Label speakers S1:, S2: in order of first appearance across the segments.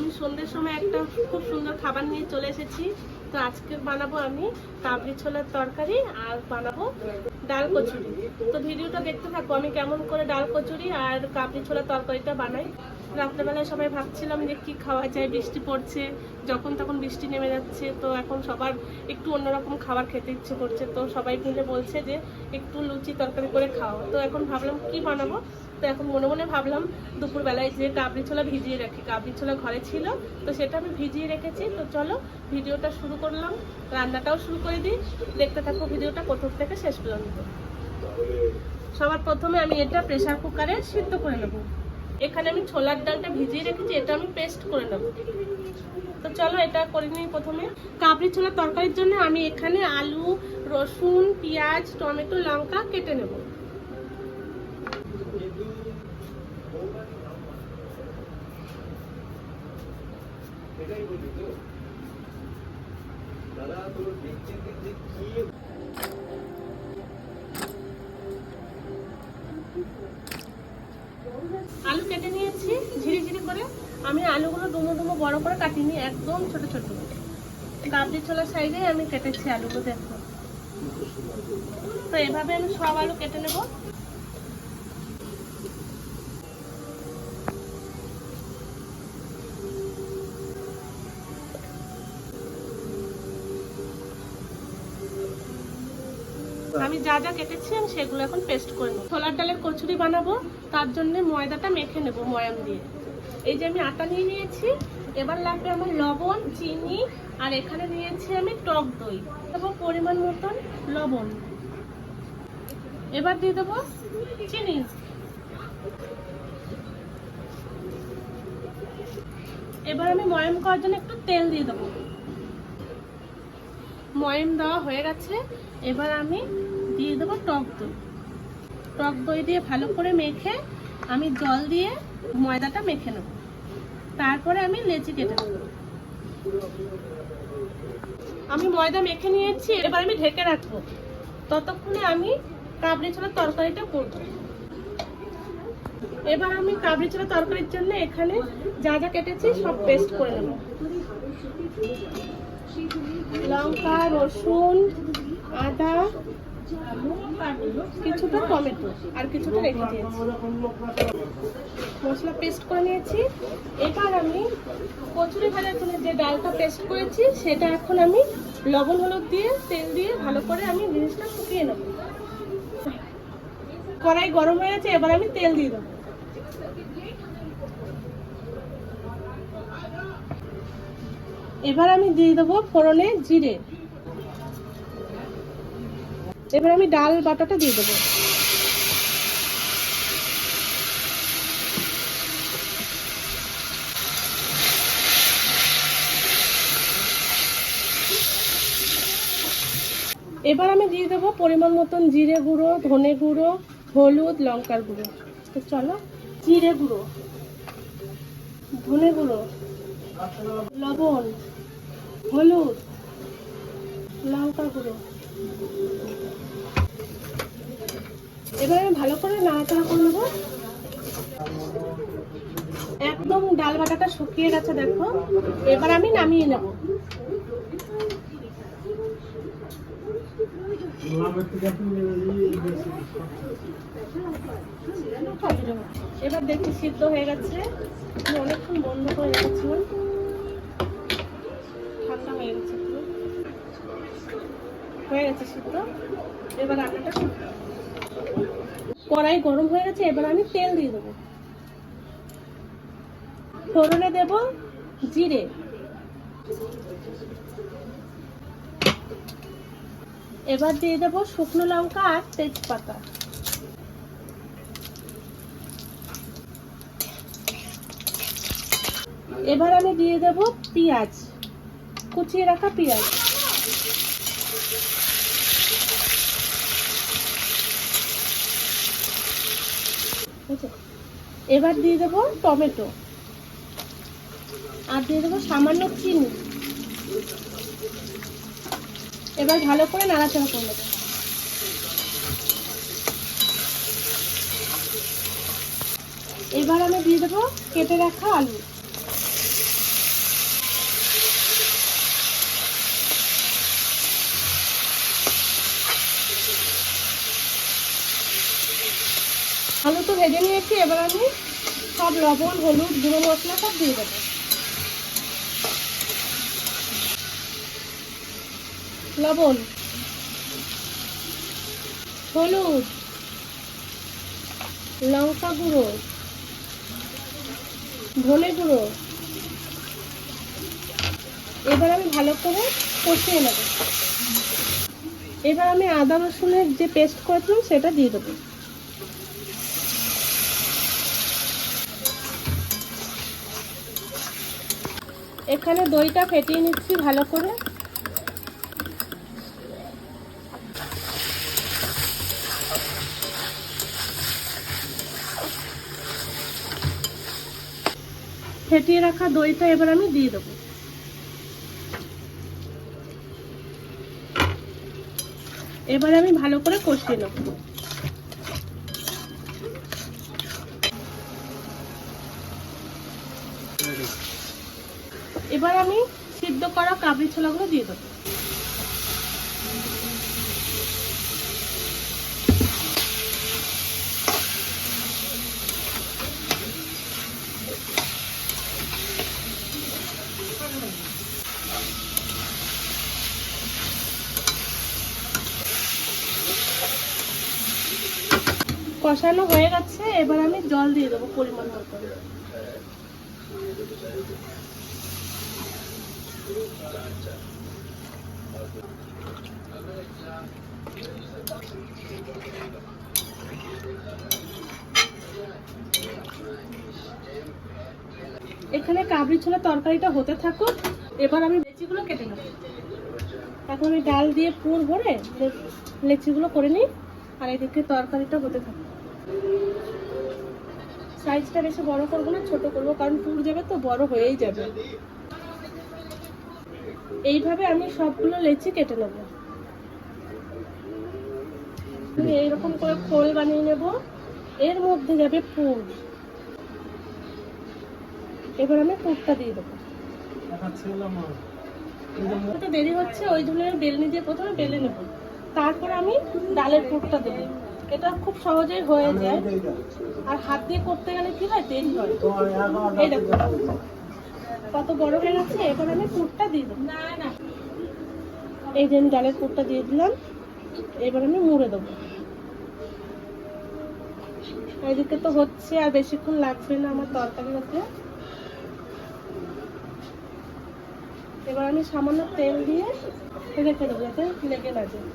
S1: আমি সন্ধ্যের সময় একটা খুব সুন্দর খাবার নিয়ে চলে এসেছি। তো আজকে বানাবো আমি কাবলি ছোলার তরকারি আর বানাবো ডাল কচুরি। তো ভিডিওটা দেখতে থাকো, আমি কেমন করে ডাল কচুরি আর কাবলি ছোলার তরকারিটা বানাই। রাত্রেবেলায় সবাই ভাবছিলাম যে কি খাওয়া যায়, বৃষ্টি পড়ছে, যখন তখন বৃষ্টি নেমে যাচ্ছে, তো এখন সবার একটু অন্যরকম খাবার খেতে ইচ্ছে করছে। তো সবাই মিলে বলছে যে একটু লুচি তরকারি করে খাও। তো এখন ভাবলাম কি বানাবো? তো এখন মনে মনে ভাবলাম দুপুরবেলায় যে কাবলি ছোলা ভিজিয়ে রাখি। কাবলি ছোলা ঘরে ছিল, তো সেটা আমি ভিজিয়ে রেখেছি। তো চলো, ভিডিওটা শুরু করলাম। রান্নাটাও শুরু করে দিই। দেখতে থাকো ভিডিওটা প্রথম থেকে শেষ পর্যন্ত। সবার প্রথমে আমি এটা প্রেশার কুকারে সিদ্ধ করে নেব। এখানে আমি ছোলার ডালটা ভিজিয়ে রেখেছি, এটা আমি পেস্ট করে নেব। তো চলো, এটা করে নিই প্রথমে। কাবলি ছোলার তরকারির জন্য আমি এখানে আলু, রসুন, পেঁয়াজ, টমেটো, লঙ্কা কেটে নেব। আলু কেটে নিয়েছি, ঝিরি ঝিরি করে। আমি আলুগুলো ডুমো ডুমো বড় করে কাটিনি, একদম ছোট ছোট। কাবলি ছোলার সাইজে আমি কেটেছি আলুগুলো দেখো। তো এভাবে আমি সব আলু কেটে নেব। আমি যা যা কেটেছি আমি সেগুলো এখন পেস্ট করে নেব। ছোলার ডালের কচুরি বানাবো, তার জন্য ময়দাটা মেখে নেব ময়াম দিয়ে। এই যে আমি আটা নিয়ে নিয়েছি, এবার লাগবে আমার লবণ, চিনি, আর এখানে নিয়েছি আমি টক দই দেবো পরিমাণ মতন লবণ। এবার দিয়ে দেবো চিনি। এবার আমি ময়াম করার জন্য একটু তেল দিয়ে দেবো। ময়াম দেওয়া হয়ে গেছে, এবার আমি দিয়ে দেবো টক দই। টক দই দিয়ে ভালো করে মেখে আমি জল দিয়ে ময়দাটা মেখে নেব। তারপরে আমি লেচি কেটে নেব। আমি ময়দা মেখে নিয়েছি, এবার আমি ঢেকে রাখব। ততক্ষণে আমি কাবলি ছোলার তরকারিটা করব। এবার আমি কাবলি ছোলার তরকারির জন্য এখানে যা যা কেটেছি সব পেস্ট করে নেব। লঙ্কা, রসুন, আদা কিছুটা টমেটো আর কিছুটা রেখে দিয়েছি। মশলা পেস্ট করে নিয়েছি। এবার আমি কচুরি ভাজার জন্য যে ডালটা পেস্ট করেছি, সেটা এখন আমি লবণ, হলুদ দিয়ে, তেল দিয়ে ভালো করে আমি জিনিসটা শুকিয়ে নেব। কড়াই গরম হয়ে গেছে, এবার আমি তেল দিয়ে দেবো। এবার আমি দিয়ে দেবো ফোড়নে জিরে। এবার আমি ডাল বাটাটা দিয়ে দেবো। এবার আমি দিয়ে দেবো পরিমাণ মতন জিরে গুঁড়ো, ধনে গুঁড়ো, হলুদ, লঙ্কার গুঁড়ো। তো চলো, জিরে গুঁড়ো, ধনে গুঁড়ো, লবণ, হলুদ লঙ্কা গুঁড়ো। এবার আমি ভালো করে নাড়াচাড়া করে নেব। একদম ডাল বাটাটা শুকিয়ে গেছে, দেখো। এবার আমি নামিয়ে নেব। এবার দেখছি সিদ্ধ হয়ে গেছে। আমি অনেকক্ষণ বন্ধ করে রেখেছিলাম। হয়ে গেছে সিদ্ধ এবার আটাটা কড়াই গরম হয়ে গেছে, এবার আমি তেল দিয়ে দেবো। ফোড়নে দেব জিরে। এবার দিয়ে দেব শুকনো লঙ্কা আর তেজপাতা। এবার আমি দিয়ে দেব পেঁয়াজ, কুচিয়ে রাখা পেঁয়াজ। এবার দিয়ে দেব টমেটো। আর দিয়ে দেবো সামান্য চিনি। এবার ভালো করে নাড়াচাড়া করে নেব। এবার আমি দিয়ে দেবো কেটে রাখা আলু আলু তো ভেজে নিয়েছি, এবার আমি সব লবণ, হলুদ, গুঁড়ো মশলা সব দিয়ে দেবো। লবণ, হলুদ, লঙ্কা গুঁড়ো, ধনে গুঁড়ো। এবার আমি ভালো করে কষিয়ে নেব। এবার আমি আদা রসুনের যে পেস্ট করেছিলাম, সেটা দিয়ে দেবো। এখানে দইটা ফেটিয়ে নিচ্ছি ভালো করে। ফেটিয়ে রাখা দইটা এবার আমি দিয়ে দেবো। এবার আমি ভালো করে কষিয়ে নেব। এবার আমি সিদ্ধ করা কাবলি ছোলাগুলো দিয়ে দেবো। কষানো হয়ে গেছে, এবার আমি জল দিয়ে দেবো পরিমাণ মতো। এখানে কাবলি ছোলা তরকারিটা হতে থাকুক। এবার আমি লেচিগুলো কেটে নেব। এখন আমি ডাল দিয়ে পুর ভরে লেচিগুলো করে নিই, আর এদিকে তরকারিটা হতে থাকুক। সাইজটা বেশি বড় করব না, ছোট করব, কারণ পুর যাবে তো বড় হয়েই যাবে। এইভাবে আমি সবগুলো লেচি কেটে নেব। আমি এইরকম করে খোল বানিয়ে নেব। এর মধ্যে যাবে পুর। এবার আমি পুরটা দিয়ে দেবো। দেরি হচ্ছে, ওই আমি বেলনি দিয়ে প্রথমে বেলে নেব। তারপর আমি ডালের পুরটা দেবো। এটা খুব সহজেই হয়ে যায়। আর হাত দিয়ে করতে গেলে কি হয়? দেরি হয়। এই দেখো। কত বড় হয়ে গেছে? এবার আমি পুরটা দিয়ে দেবো। না না। এই যে আমি ডালের পুরটা দিয়ে দিলাম এবার আমি মুড়ে দেবো। এদিকে তো হচ্ছে আর বেশিক্ষণ লাগবে না আমার তরকারি হতে। এবার আমি সামান্য তেল দিয়ে রেখে দেবো যাতে লেগে না যায়।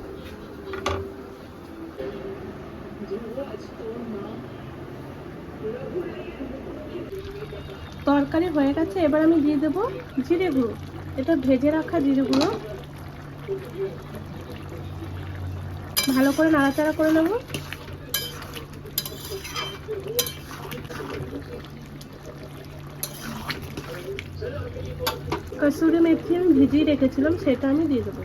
S1: তরকারি হয়ে গেছে, এবার আমি দিয়ে দেবো জিরে গুঁড়ো। এটা ভেজে রাখা জিরে গুঁড়ো। ভালো করে নাড়াচাড়া করে নেব। কসুরি মেথি আমি ভিজিয়ে রেখেছিলাম, সেটা আমি দিয়ে দেবো।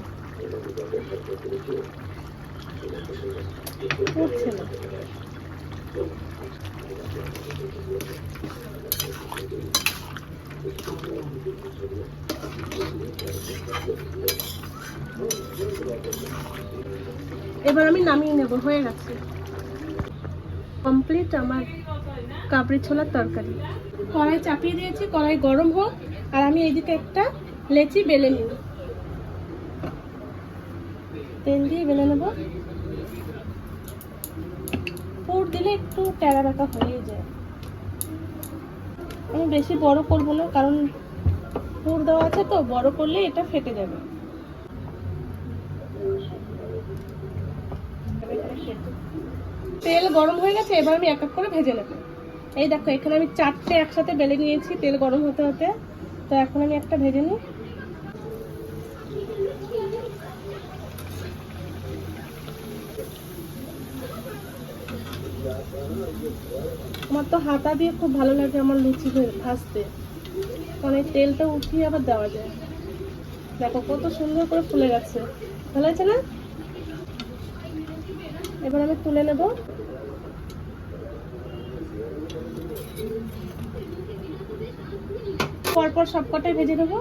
S1: উঠছে না। এবার আমি নামিয়ে নেব, হয়ে গেছে। কমপ্লিট আমার কাবড়ি ছোলার তরকারি। কড়াই চাপিয়ে দিয়েছি, কড়াই গরম হোক, আর আমি এইদিকে একটা লেচি বেলে নিই তেল দিয়ে বেলে নেব। দিলে একটু টেরা বেঁকা হয়ে যায়। আমি বেশি বড় করব না, কারণ পুর দেওয়া আছে তো, বড় করলে এটা ফেটে যাবে। তেল গরম হয়ে গেছে, এবার আমি এক এক করে ভেজে নেব। এই দেখো, এখানে আমি চারটে একসাথে বেলে নিয়েছি, তেল গরম হতে হতে। তো এখন আমি একটা ভেজে নিই। আমার তো হাতা দিয়ে খুব ভালো লাগে আমার লুচি ভাজতে। এই তেলটা উঠিয়ে আবার দেওয়া যায়। দেখো কত সুন্দর করে ফুলে গেছে। ভালো আছে না? এবার আমি তুলে নেব। পরপর সবকটাই ভেজে নেব।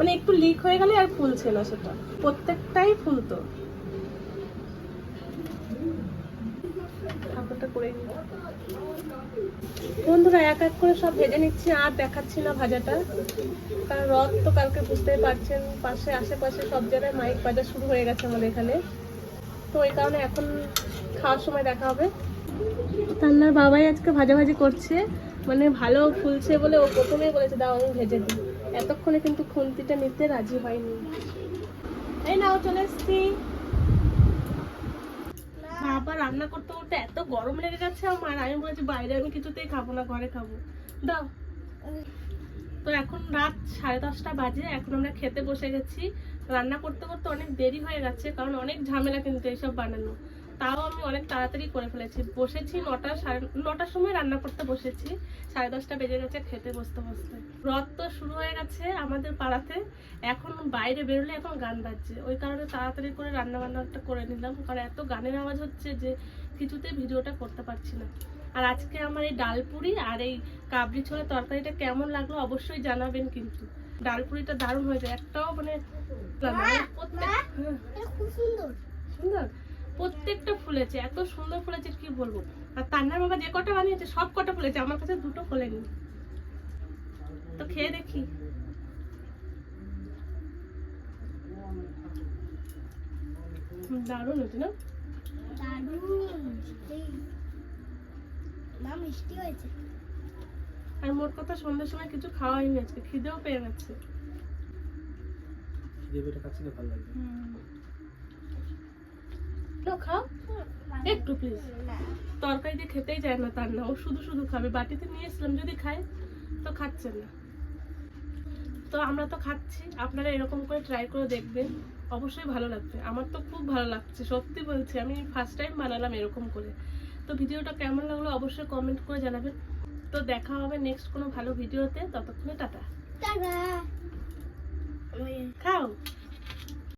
S1: মানে একটু লিক হয়ে গেলে আর ফুলছে না সেটা। প্রত্যেকটাই ফুলতো। করে। বন্ধুরা, এক এক করে সব ভেজে নিচ্ছি, আর দেখাচ্ছি না ভাজাটা। কারণ রথ তো কালকে বুঝতেই পারছেন, পাশে, আশেপাশে সব জায়গায় মাইক বাজা শুরু হয়ে গেছে আমাদের এখানে। তো এই কারণে এখন খাওয়ার সময় দেখা হবে। তান্নার বাবাই আজকে ভাজাভাজি করছে মানে ভালো ফুলছে বলে ও প্রথমেই বলেছে, দাও, আমি ভেজে দিই। এতক্ষণে কিন্তু খুন্তিটা নিতে রাজি হয়নি। এই নাও, চলে এসছি। বাবা, রান্না করতে করতে এত গরম লেগে গেছে আমার। আমি বলেছি, বাইরে আমি কিছুতেই খাব না, ঘরে খাব। দাও। তো এখন রাত সাড়ে দশটা বাজে, এখন আমরা খেতে বসে গেছি। রান্না করতে করতে অনেক দেরি হয়ে গেছে, কারণ অনেক ঝামেলা কিন্তু এইসব বানানো। তাও আমি অনেক তাড়াতাড়ি করে ফেলেছি। বসেছি নটা সাড়ে নটার সময় রান্না করতে বসেছি। সাড়ে দশটা বেজে গেছে খেতে বসতে বসতে। রথ তো শুরু হয়ে গেছে আমাদের পাড়াতে। এখন বাইরে বেরোলে এখন গান বাজছে। ওই কারণে তাড়াতাড়ি করে রান্না বান্নাটা করে নিলাম। কারণ এত গানের আওয়াজ হচ্ছে যে কিছুতে ভিডিওটা করতে পারছি না। আর আজকে আমার এই ডালপুরি আর এই কাবলি ছোলা তরকারিটা কেমন লাগল অবশ্যই জানাবেন কিন্তু। ডালপুরিটা দারুণ হয়েছে। একটাও মানে প্রত্যেক- হ্যাঁ।
S2: খুব সুন্দর।
S1: সুন্দর? প্রত্যেকটা ফুলেছে এত সুন্দর ফুলেছে কি বলব? আর তান্নার বাবা যে কটা বানিয়েছে সব কটা ফুলেছে আমার কাছে দুটো ফোলেনি। তো খেয়ে দেখি। দারুণ হয়েছে না? আর মোট কথা সন্ধ্যের সময় কিছু খাওয়া হয়নি আজকে খিদেও পেয়ে গেছে।
S3: খিদে পেটে খাচ্ছি ভালো লাগবে?
S1: তো খাও। একটু প্লিজ তরকারি দিয়ে খেতেই যায় না তার না। ও শুধু শুধু খাবে। বাটিতে নিয়ে এসলাম যদি খায় তো খাচ্ছে না। তো আমরা তো খাচ্ছি। আপনারা এরকম করে ট্রাই করে দেখবেন। অবশ্যই ভালো লাগবে। আমার তো খুব ভালো লাগছে। সত্যি বলছি আমি ফার্স্ট টাইম বানালাম এরকম করে। তো ভিডিওটা কেমন লাগল অবশ্যই কমেন্ট করে জানাবেন। তো দেখা হবে নেক্সট কোনো ভালো ভিডিওতে। ততক্ষণে
S2: টাটা।
S1: খাও।